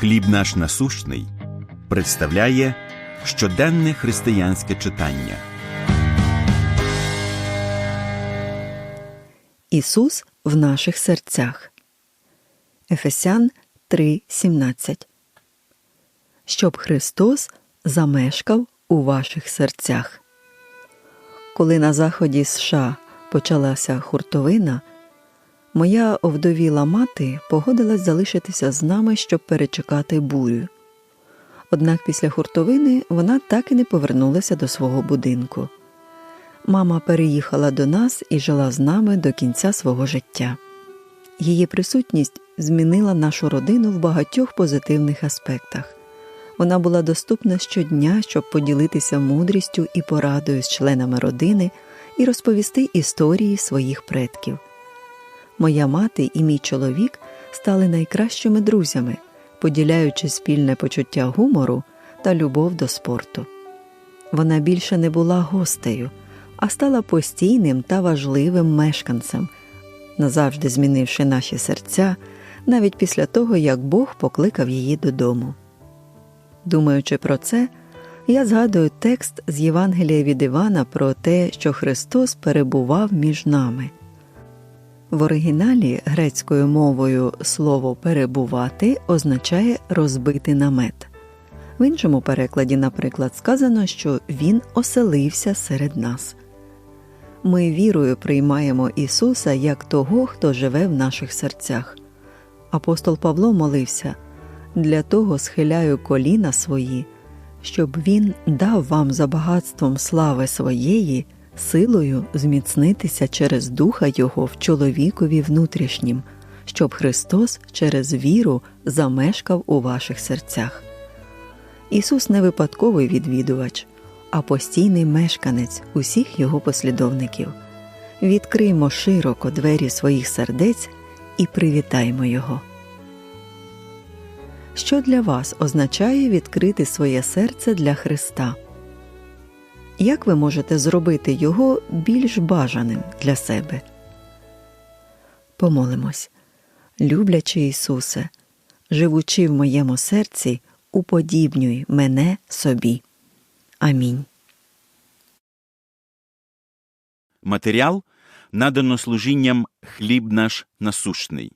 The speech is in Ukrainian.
Хліб наш насущний представляє щоденне християнське читання. Ісус в наших серцях. Ефесян 3:17. Щоб Христос замешкав у ваших серцях. Коли на заході США почалася хуртовина, моя овдовіла мати погодилась залишитися з нами, щоб перечекати бурю. Однак після хуртовини вона так і не повернулася до свого будинку. Мама переїхала до нас і жила з нами до кінця свого життя. Її присутність змінила нашу родину в багатьох позитивних аспектах. Вона була доступна щодня, щоб поділитися мудрістю і порадою з членами родини і розповісти історії своїх предків. Моя мати і мій чоловік стали найкращими друзями, поділяючи спільне почуття гумору та любов до спорту. Вона більше не була гостею, а стала постійним та важливим мешканцем, назавжди змінивши наші серця навіть після того, як Бог покликав її додому. Думаючи про це, я згадую текст з Євангелія від Івана про те, що Христос перебував між нами. В оригіналі грецькою мовою слово перебувати означає розбити намет. В іншому перекладі, наприклад, сказано, що Він оселився серед нас. Ми вірою приймаємо Ісуса як того, хто живе в наших серцях. Апостол Павло молився для того схиляю коліна свої, щоб Він дав вам за багатством слави своєї силою зміцнитися через Духа Його в чоловікові внутрішнім, щоб Христос через віру замешкав у ваших серцях. Ісус не випадковий відвідувач, а постійний мешканець усіх Його послідовників. Відкриймо широко двері своїх сердець і привітаймо Його. Що для вас означає відкрити своє серце для Христа? Як ви можете зробити його більш бажаним для себе? Помолимось, люблячи Ісусе, живучи в моєму серці, уподібнюй мене собі. Амінь. Матеріал надано служінням хліб наш насущний.